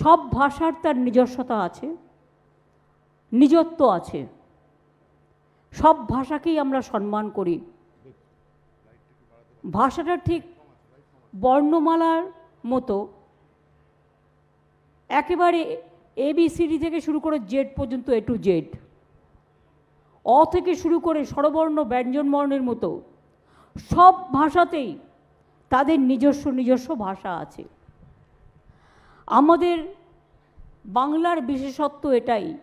সব ভাষার তার নিজস্বতা আছে, নিজত্ব আছে। সব ভাষাকেই আমরা সম্মান করি। ভাষাটা ঠিক বর্ণমালার মতো। একেবারে এবিসিডি থেকে শুরু করে জেড পর্যন্ত এ টু জেড অ থেকে শুরু করে স্বরবর্ণ, ব্যঞ্জনবর্ণের মতো। সব ভাষাতেই তাদের নিজস্ব নিজস্ব ভাষা আছে। আমাদের বাংলার বিশেষত্ব এটাই।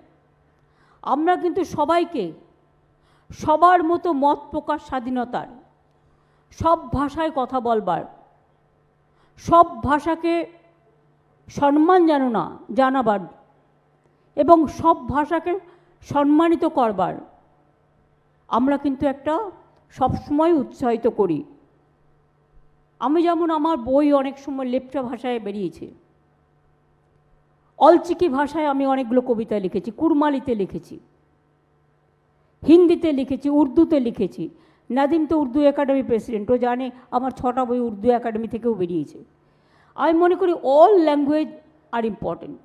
আমরা কিন্তু সবাইকে সবার মতো মত প্রকাশ স্বাধীনতার, সব ভাষায় কথা বলবার, সব ভাষাকে সম্মান জানো না, জানাবার এবং সব ভাষাকে সম্মানিত করবার। আমরা কিন্তু একটা সবসময় উৎসাহিত করি। আমি যেমন আমার বই অনেক সময় লেপচা ভাষায় বেরিয়েছে। অলচিকি ভাষায় আমি অনেকগুলো কবিতা লিখেছি কুরমালিতে লিখেছি, হিন্দিতে লিখেছি, উর্দুতে লিখেছি। নাদিম তো উর্দু একাডেমি প্রেসিডেন্ট, ও জানে আমার ছটা বই উর্দু একাডেমি থেকেও বেরিয়েছে। আমি মনে করি অল ল্যাঙ্গুয়েজ আর ইম্পর্টেন্ট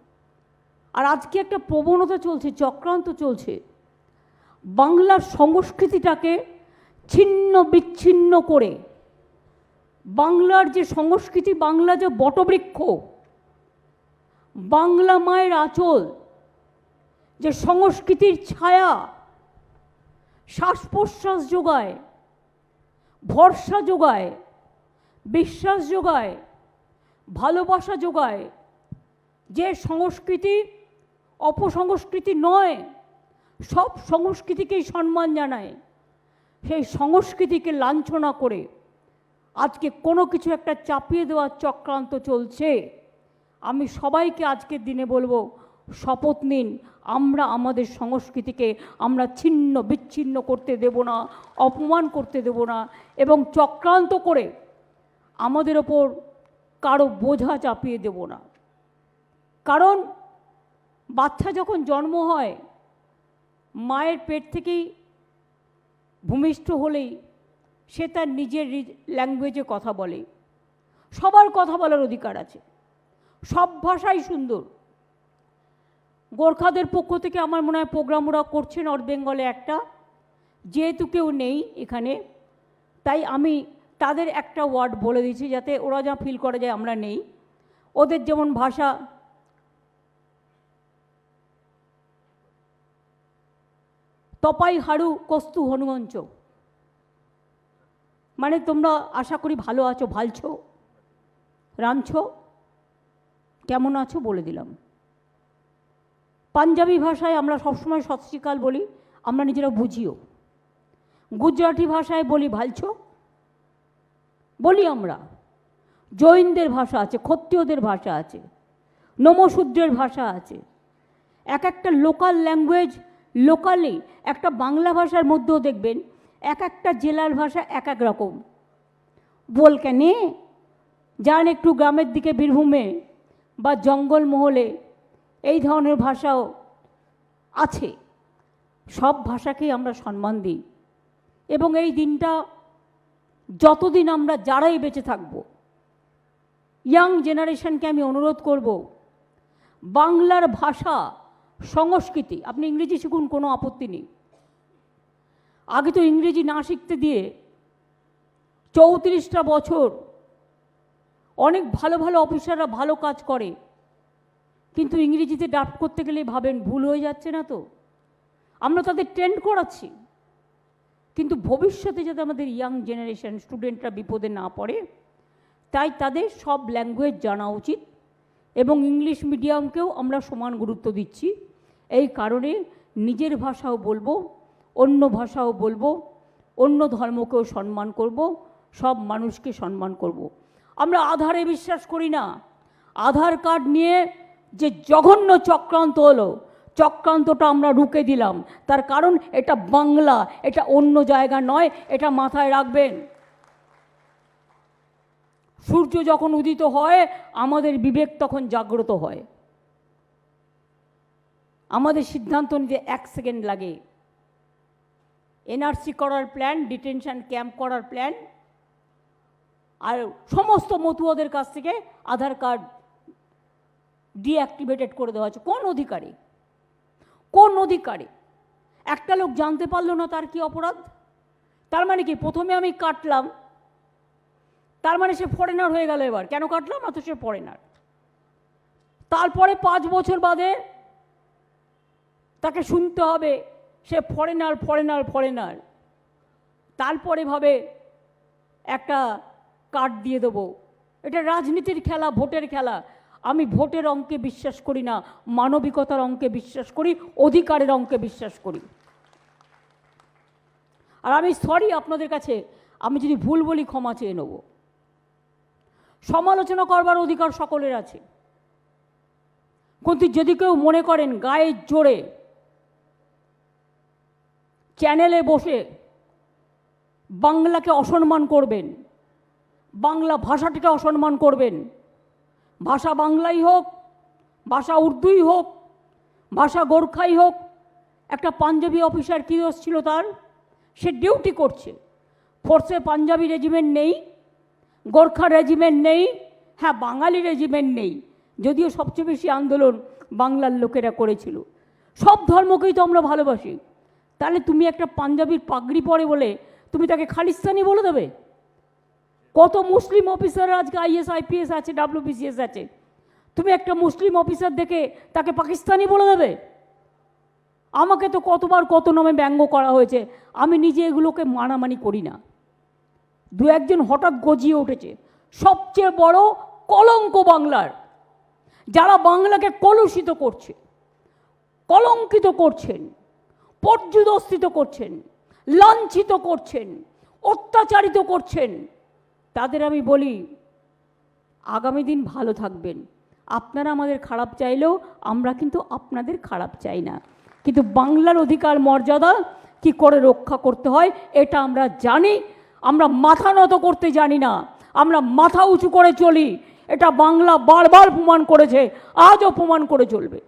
আর আজকে একটা প্রবণতা চলছে, চক্রান্ত চলছে। বাংলার সংস্কৃতিটাকে ছিন্ন বিচ্ছিন্ন করে, বাংলার যে সংস্কৃতি, বাংলা যে বটবৃক্ষ বাংলা মায়ের আঁচল, যে সংস্কৃতির ছায়া শ্বাস প্রশ্বাস যোগায়, ভরসা যোগায়, বিশ্বাস যোগায়, ভালোবাসা যোগায়, যে সংস্কৃতি অপসংস্কৃতি নয়, সব সংস্কৃতিকেই সম্মান জানায়, সেই সংস্কৃতিকে লাঞ্ছনা করে আজকে কোনো কিছু একটা চাপিয়ে দেওয়ার চক্রান্ত চলছে। আমি সবাইকে আজকের দিনে বলব, শপথ নিন। আমরা আমাদের সংস্কৃতিকে আমরা ছিন্ন বিচ্ছিন্ন করতে দেব না, অপমান করতে দেব না এবং চক্রান্ত করে আমাদের ওপর কারও বোঝা চাপিয়ে দেব না। কারণ বাচ্চা যখন জন্ম হয়, মায়ের পেট থেকেই ভূমিষ্ঠ হলেই সে তার নিজের ল্যাঙ্গুয়েজে কথা বলে। সবার কথা বলার অধিকার আছে। সব ভাষাই সুন্দর। গোর্খাদের পক্ষ থেকে আমার মনে হয় প্রোগ্রাম ওরা করছে নর্থ বেঙ্গলে একটা। যেহেতু কেউ নেই এখানে, তাই আমি তাদের একটা ওয়ার্ড বলে দিচ্ছি যাতে ওরা যা ফিল করে যায় আমরা নেই। ওদের যেমন ভাষা তপাই হাড়ু কস্তু হনুমঞ্চ। মানে তোমরা আশা করি ভালো আছো, ভালছো, রাঁধছো। কেমন আছো বলে দিলাম। পাঞ্জাবি ভাষায় আমরা সবসময় সৎ শ্রীকাল বলি, আমরা নিজেরা বুঝিও। গুজরাটি ভাষায় বলি ভালছো? বলি আমরা। জৈনদের ভাষা আছে, ক্ষত্রিয়দের ভাষা আছে, নমশূদ্রের ভাষা আছে। এক একটা লোকাল ল্যাঙ্গুয়েজ লোকালি একটা বাংলা ভাষার মধ্যেও দেখবেন, এক একটা জেলার ভাষা এক এক রকম। বল কেনে যান একটু গ্রামের দিকে বীরভূমে। বা জঙ্গলমহলে এই ধরনের ভাষাও আছে। সব ভাষাকেই আমরা সম্মান দিই। এবং এই দিনটা যতদিন আমরা যারাই বেঁচে থাকব, ইয়াং জেনারেশনকে আমি অনুরোধ করব, বাংলার ভাষা, সংস্কৃতি, আপনি ইংরেজি শিখুন, কোনো আপত্তি নেই। আগে তো ইংরেজি না শিখতে দিয়ে চৌত্রিশটা বছর অনেক ভালো ভালো অফিসাররা ভালো কাজ করে। কিন্তু ইংরেজিতে ডাফট করতে গেলে ভাবেন ভুল হয়ে যাচ্ছে না তো? আমরা তাদের ট্রেন্ড করাচ্ছি। কিন্তু ভবিষ্যতে যাতে আমাদের ইয়াং জেনারেশন স্টুডেন্টরা বিপদে না পড়ে, তাই তাদের সব ল্যাঙ্গুয়েজ জানা উচিত এবং ইংলিশ মিডিয়ামকেও আমরা সমান গুরুত্ব দিচ্ছি। এই কারণে নিজের ভাষাও বলব, অন্য ভাষাও বলব, অন্য ধর্মকেও সম্মান করব, সব মানুষকে সম্মান করব। আমরা আধারে বিশ্বাস করি না। আধার কার্ড নিয়ে যে জঘন্য চক্রান্ত হলো, চক্রান্তটা আমরা রুকে দিলাম। তার কারণ এটা বাংলা, এটা অন্য জায়গা নয়, এটা মাথায় রাখবেন। সূর্য যখন উদিত হয়, আমাদের বিবেক তখন জাগ্রত হয়। আমাদের সিদ্ধান্ত নিতে এক সেকেন্ড লাগে। এনআরসি করার প্ল্যান, ডিটেনশন ক্যাম্প করার প্ল্যান আর সমস্ত মতুয়াদের কাছ থেকে আধার কার্ড ডিঅ্যাক্টিভেটেড করে দেওয়া হয়েছে। কোন অধিকারে? কোন অধিকারে? একটা লোক জানতে পারল না তার কি অপরাধ? তার মানে কি, প্রথমে আমি কাটলাম, তার মানে সে ফরেনার হয়ে গেল এবার। কেন কাটলাম? না তো সে ফরেনার তারপরে পাঁচ বছর বাদে তাকে শুনতে হবে, সে ফরেনার ফরেনার ফরেনার তারপরে ভাবে একটা কার্ড দিয়ে দেবো। এটা রাজনীতির খেলা, ভোটের খেলা। আমি ভোটের অঙ্কে বিশ্বাস করি না, মানবিকতার অঙ্কে বিশ্বাস করি, অধিকারের অঙ্কে বিশ্বাস করি। আর আমি সরি আপনাদের কাছে, আমি যদি ভুল বলি ক্ষমা চেয়ে নেব। সমালোচনা করবার অধিকার সকলের আছে। কিন্তু যদি কেউ মনে করেন গায়ের জোরে চ্যানেলে বসে বাংলাকে অসম্মান করবেন বাংলা ভাষাটিকে অসম্মান করবেন। ভাষা বাংলাই হোক, ভাষা উর্দুই হোক, ভাষা গোর্খাই হোক, একটা পাঞ্জাবি অফিসার কী ছিল তার? সে ডিউটি করছে। ফোর্সে পাঞ্জাবি রেজিমেন্ট নেই, গোর্খা রেজিমেন্ট নেই হ্যাঁ বাঙালি রেজিমেন্ট নেই। যদিও সবচেয়ে বেশি আন্দোলন বাংলার লোকেরা করেছিল। সব ধর্মকেই তো আমরা ভালোবাসি। তাহলে তুমি একটা পাঞ্জাবির পাগড়ি পরে বলে তুমি তাকে খালিস্তানি বলে দেবে? কত মুসলিম অফিসার আজকে আইএস, আইপিএস আছে, ডাব্লিউবিসিএস আছে? তুমি একটা মুসলিম অফিসার দেখে তাকে পাকিস্তানি বলে দেবে? আমাকে তো কতবার কত নামে ব্যঙ্গ করা হয়েছে, আমি নিজে এগুলোকে মানামানি করি না। দু একজন হঠাৎ গজিয়ে উঠেছে, সবচেয়ে বড় কলঙ্ক বাংলার, যারা বাংলাকে কলুষিত করছে, কলঙ্কিত করছেন, পর্যুদস্থিত করছেন, লাঞ্ছিত করছেন, অত্যাচারিত করছেন তাদের আমি বলি, আগামী দিন ভালো থাকবেন। আপনারা আমাদের খারাপ চাইলেও আমরা কিন্তু আপনাদের খারাপ চাই না। কিন্তু বাংলার অধিকার মর্যাদা কি করে রক্ষা করতে হয়, এটা আমরা জানি। আমরা মাথা নত করতে জানি না। আমরা মাথা উঁচু করে চলি। এটা বাংলা বারবার প্রমাণ করেছে, আজও প্রমাণ করে চলবে।